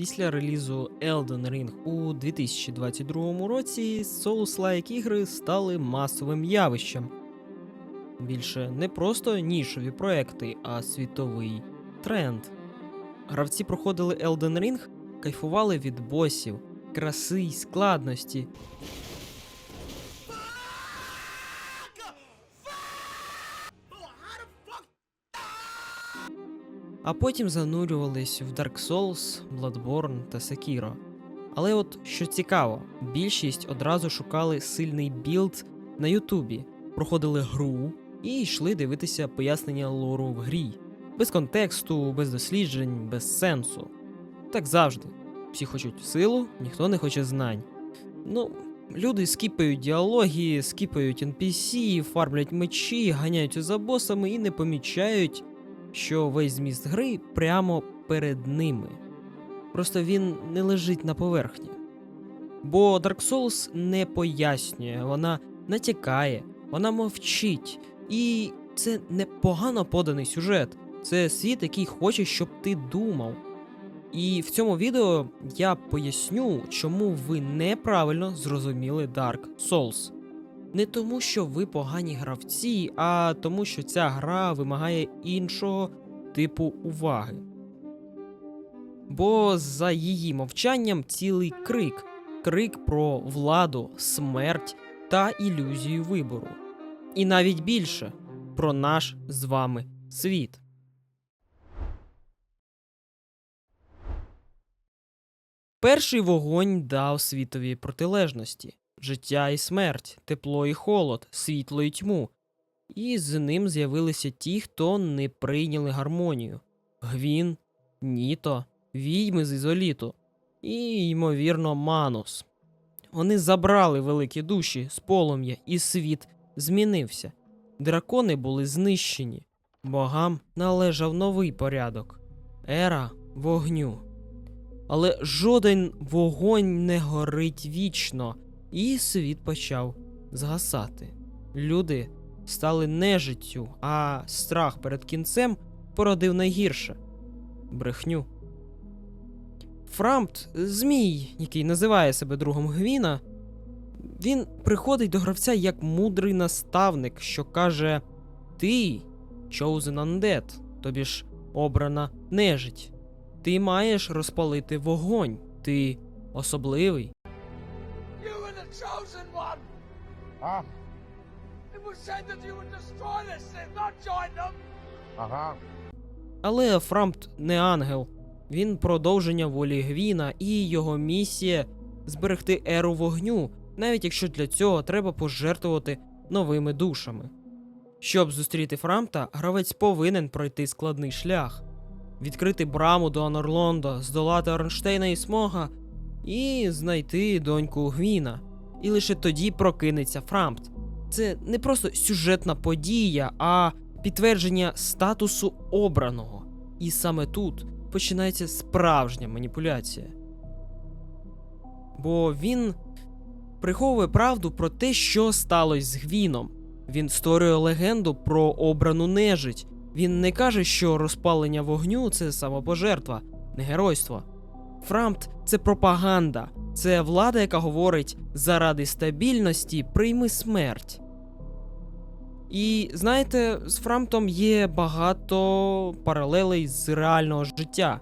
Після релізу Elden Ring у 2022 році Souls-like ігри стали масовим явищем. Більше не просто нішові проекти, а світовий тренд. Гравці проходили Elden Ring, кайфували від босів, краси й складності. А потім занурювались в Dark Souls, Bloodborne та Sekiro. Але от що цікаво, більшість одразу шукали сильний білд на Ютубі, проходили гру і йшли дивитися пояснення лору в грі. Без контексту, без досліджень, без сенсу. Так завжди. Всі хочуть силу, ніхто не хоче знань. Ну, люди скіпають діалоги, скіпають NPC, фармлять мечі, ганяються за босами і не помічають, що весь зміст гри прямо перед ними. Просто він не лежить на поверхні. Бо Dark Souls не пояснює, вона натякає, вона мовчить. І це не погано поданий сюжет. Це світ, який хоче, щоб ти думав. І в цьому відео я поясню, чому ви неправильно зрозуміли Dark Souls. Не тому, що ви погані гравці, а тому, що ця гра вимагає іншого типу уваги. Бо за її мовчанням цілий крик крик про владу, смерть та ілюзію вибору. І навіть більше про наш з вами світ. Перший вогонь дав світові протилежності життя і смерть, тепло і холод, світло і тьму. І з ним з'явилися ті, хто не прийняли гармонію: Гвін, Ніто, відьми з ізоліту і, ймовірно, Манус. Вони забрали великі душі з полум'я, і світ змінився. Дракони були знищені. Богам належав новий порядок ера вогню. Але жоден вогонь не горить вічно, і світ почав згасати. Люди стали нежиттю, а страх перед кінцем породив найгірше брехню. Фрампт, змій, який називає себе другом Гвіна, він приходить до гравця як мудрий наставник, що каже: Ти chosen undead, тобі ж обрана нежить. Ти маєш розпалити вогонь, ти особливий. Chosen one! Ah, It was said that you would destroy this city, not join them! ага. Але Фрампт не ангел. Він продовження волі Гвіна, і його місія зберегти еру вогню, навіть якщо для цього треба пожертвувати новими душами. Щоб зустріти Фрампта, гравець повинен пройти складний шлях, відкрити браму до Анорлонда, здолати Орнштейна і Смога і знайти доньку Гвіна. І лише тоді прокинеться Фрампт. Це не просто сюжетна подія, а підтвердження статусу обраного. І саме тут починається справжня маніпуляція. Бо він приховує правду про те, що сталося з Гвіном. Він створює легенду про обрану нежить. Він не каже, що розпалення вогню це самопожертва, не геройство. Фрампт це пропаганда, це влада, яка говорить заради стабільності прийми смерть. І знаєте, з Фрамптом є багато паралелей з реального життя.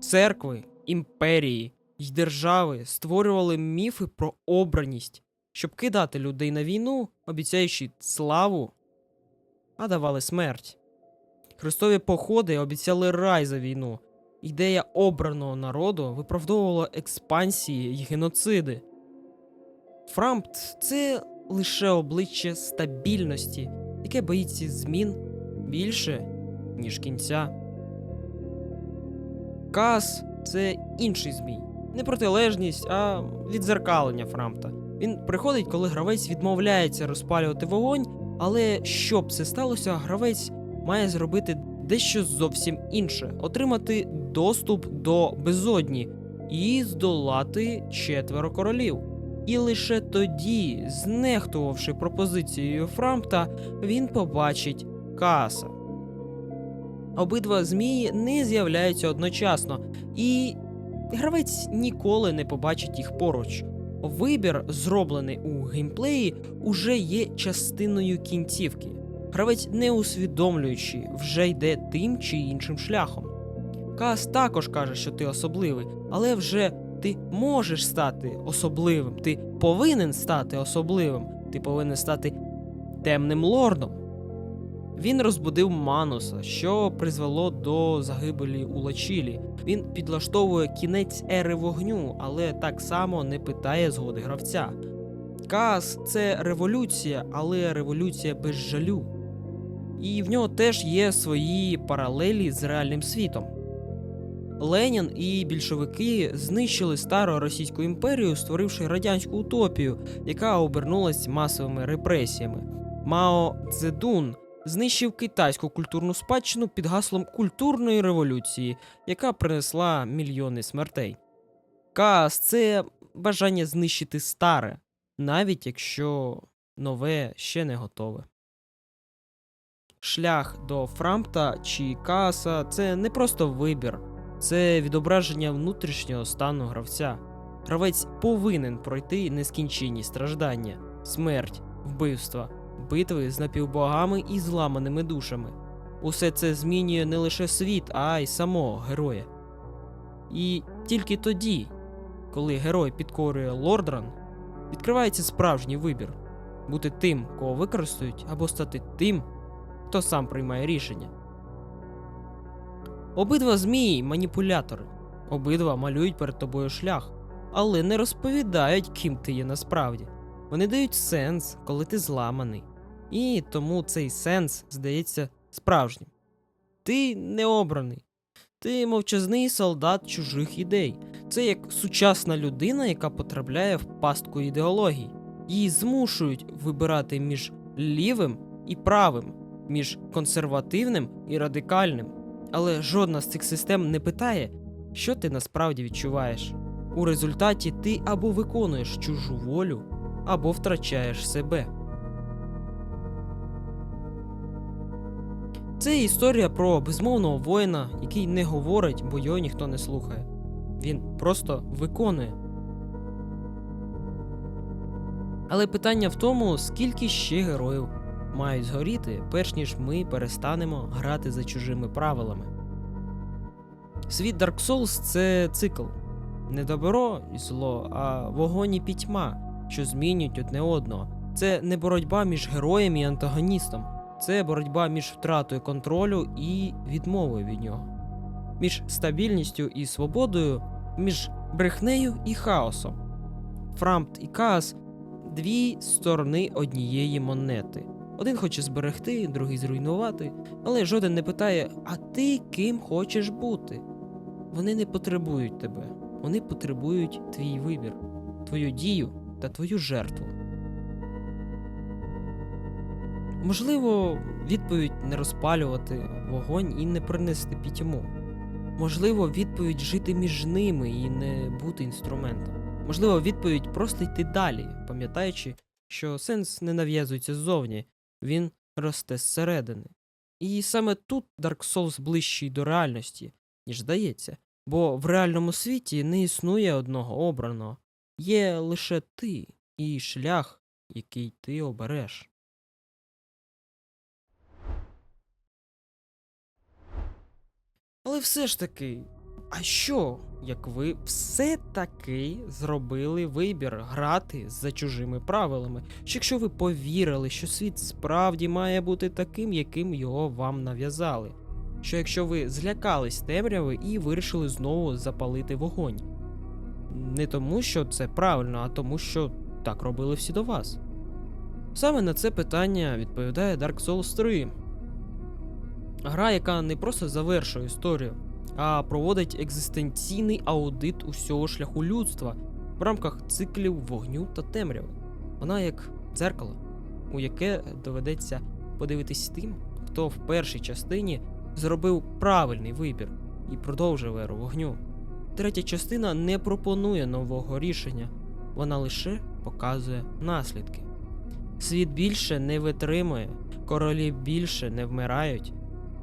Церкви, імперії й держави створювали міфи про обраність, щоб кидати людей на війну, обіцяючи славу, а давали смерть. Христові походи обіцяли рай за війну. Ідея обраного народу виправдовувала експансії й геноциди. Фрампт це лише обличчя стабільності, яке боїться змін більше, ніж кінця. Кас це інший змій. Не протилежність, а відзеркалення Фрампта. Він приходить, коли гравець відмовляється розпалювати вогонь, але щоб це сталося, гравець має зробити дещо зовсім інше: отримати доступ до безодні і здолати четверо королів. І лише тоді, знехтувавши пропозицією Фрампта, він побачить Каса. Обидва змії не з'являються одночасно, і гравець ніколи не побачить їх поруч. Вибір, зроблений у геймплеї, уже є частиною кінцівки. Гравець, не усвідомлюючи, вже йде тим чи іншим шляхом. Каас також каже, що ти особливий, але вже ти можеш стати особливим, ти повинен стати особливим, ти повинен стати темним лордом. Він розбудив Мануса, що призвело до загибелі у Лачілі. Він підлаштовує кінець ери вогню, але так само не питає згоди гравця. Каас це революція, але революція без жалю. І в нього теж є свої паралелі з реальним світом. Ленін і більшовики знищили стару Російську імперію, створивши радянську утопію, яка обернулась масовими репресіями. Мао Цзедун знищив китайську культурну спадщину під гаслом культурної революції, яка принесла мільйони смертей. Каас це бажання знищити старе, навіть якщо нове ще не готове. Шлях до Фрампта чи Кааса це не просто вибір, це відображення внутрішнього стану гравця. Гравець повинен пройти нескінченні страждання, смерть, вбивства, битви з напівбогами і зламаними душами. Усе це змінює не лише світ, а й самого героя. І тільки тоді, коли герой підкорює Лордран, відкривається справжній вибір бути тим, кого використають, або стати тим, хто сам приймає рішення. Обидва змії маніпулятори, обидва малюють перед тобою шлях, але не розповідають, ким ти є насправді. Вони дають сенс, коли ти зламаний. І тому цей сенс здається справжнім. Ти не обраний. Ти мовчазний солдат чужих ідей. Це як сучасна людина, яка потрапляє в пастку ідеологій. Її змушують вибирати між лівим і правим, між консервативним і радикальним. Але жодна з цих систем не питає, що ти насправді відчуваєш. У результаті ти або виконуєш чужу волю, або втрачаєш себе. Це історія про безмовного воїна, який не говорить, бо його ніхто не слухає. Він просто виконує. Але питання в тому, скільки ще героїв мають згоріти, перш ніж ми перестанемо грати за чужими правилами. Світ Dark Souls це цикл. Не добро і зло, а вогонь і пітьма, що змінюють одне одного. Це не боротьба між героєм і антагоністом, це боротьба між втратою контролю і відмовою від нього, між стабільністю і свободою, між брехнею і хаосом. Фрампт і Каас дві сторони однієї монети. Один хоче зберегти, другий зруйнувати, але жоден не питає, а ти ким хочеш бути? Вони не потребують тебе, вони потребують твій вибір, твою дію та твою жертву. Можливо, відповідь не розпалювати вогонь і не принести пітьму. Можливо, відповідь жити між ними і не бути інструментом. Можливо, відповідь просто йти далі, пам'ятаючи, що сенс не нав'язується ззовні, він росте зсередини. І саме тут Dark Souls ближчий до реальності, ніж здається, бо в реальному світі не існує одного обраного, є лише ти і шлях, який ти обереш. Але все ж таки, а що, як ви все-таки зробили вибір грати за чужими правилами? Що якщо ви повірили, що світ справді має бути таким, яким його вам нав'язали? Що якщо ви злякались темряви і вирішили знову запалити вогонь? Не тому, що це правильно, а тому, що так робили всі до вас. Саме на це питання відповідає Dark Souls 3. Гра, яка не просто завершує історію, а проводить екзистенційний аудит усього шляху людства в рамках циклів вогню та темряви. Вона як дзеркало, у яке доведеться подивитись тим, хто в першій частині зробив правильний вибір і продовжив еру вогню. Третя частина не пропонує нового рішення, вона лише показує наслідки. Світ більше не витримує, королі більше не вмирають,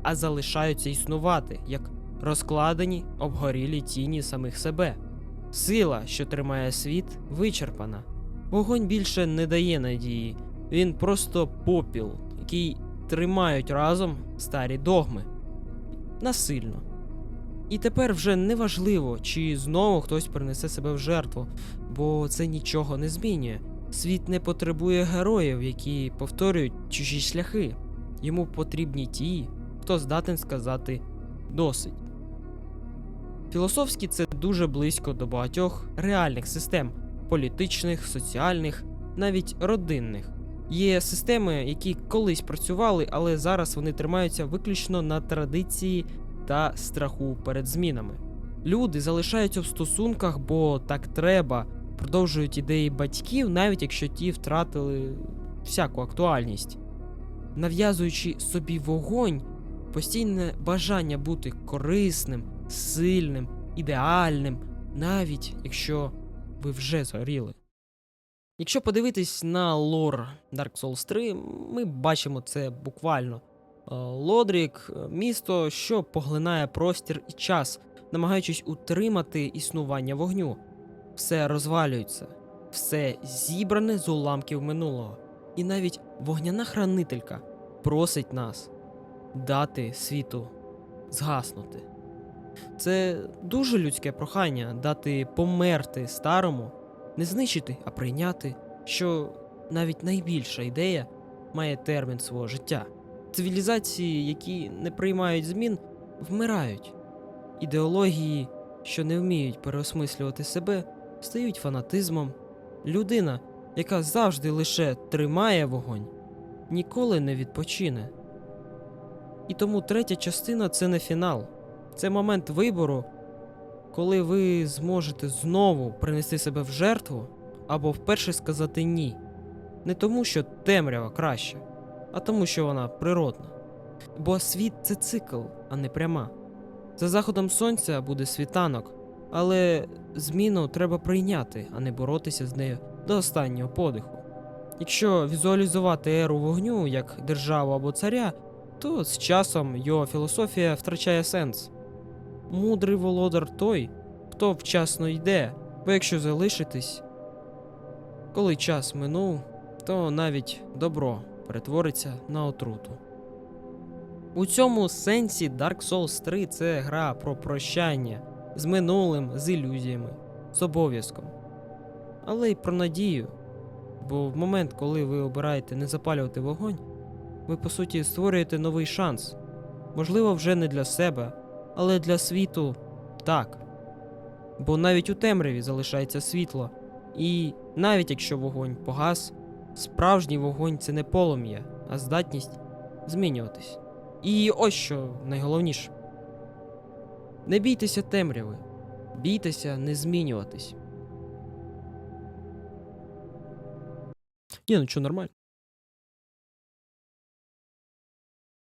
а залишаються існувати як розкладені, обгорілі тіні самих себе. Сила, що тримає світ, вичерпана. Вогонь більше не дає надії, він просто попіл, який тримають разом старі догми. Насильно. І тепер вже не важливо, чи знову хтось принесе себе в жертву, бо це нічого не змінює. Світ не потребує героїв, які повторюють чужі шляхи. Йому потрібні ті, хто здатен сказати досить. Філософськи це дуже близько до багатьох реальних систем політичних, соціальних, навіть родинних. Є системи, які колись працювали, але зараз вони тримаються виключно на традиції та страху перед змінами. Люди залишаються в стосунках, бо так треба, продовжують ідеї батьків, навіть якщо ті втратили всяку актуальність. Нав'язуючи собі вогонь, постійне бажання бути корисним, сильним, ідеальним, навіть якщо ви вже згоріли. Якщо подивитись на лор Dark Souls 3, ми бачимо це буквально. Е, Лодрік е, місто, що поглинає простір і час, намагаючись утримати існування вогню. Все розвалюється, все зібране з уламків минулого. І навіть вогняна хранителька просить нас дати світу згаснути. Це дуже людське прохання дати померти старому, не знищити, а прийняти, що навіть найбільша ідея має термін свого життя. Цивілізації, які не приймають змін, вмирають. Ідеології, що не вміють переосмислювати себе, стають фанатизмом. Людина, яка завжди лише тримає вогонь, ніколи не відпочине. І тому третя частина це не фінал, це момент вибору, коли ви зможете знову принести себе в жертву або вперше сказати ні. Не тому, що темрява краще, а тому, що вона природна. Бо світ це цикл, а не пряма. За заходом сонця буде світанок, але зміну треба прийняти, а не боротися з нею до останнього подиху. Якщо візуалізувати еру вогню як державу або царя, то з часом його філософія втрачає сенс. Мудрий володар той, хто вчасно йде, бо якщо залишитись, коли час минув, то навіть добро перетвориться на отруту. У цьому сенсі Dark Souls 3 це гра про прощання з минулим, з ілюзіями, з обов'язком, але й про надію. Бо в момент, коли ви обираєте не запалювати вогонь, ви по суті створюєте новий шанс. Можливо, вже не для себе, але для світу так. Бо навіть у темряві залишається світло, і навіть якщо вогонь погас, справжній вогонь це не полум'я, а здатність змінюватись. І ось що найголовніше. Не бійтеся темряви, бійтеся не змінюватись. Ні, ну що, нормально.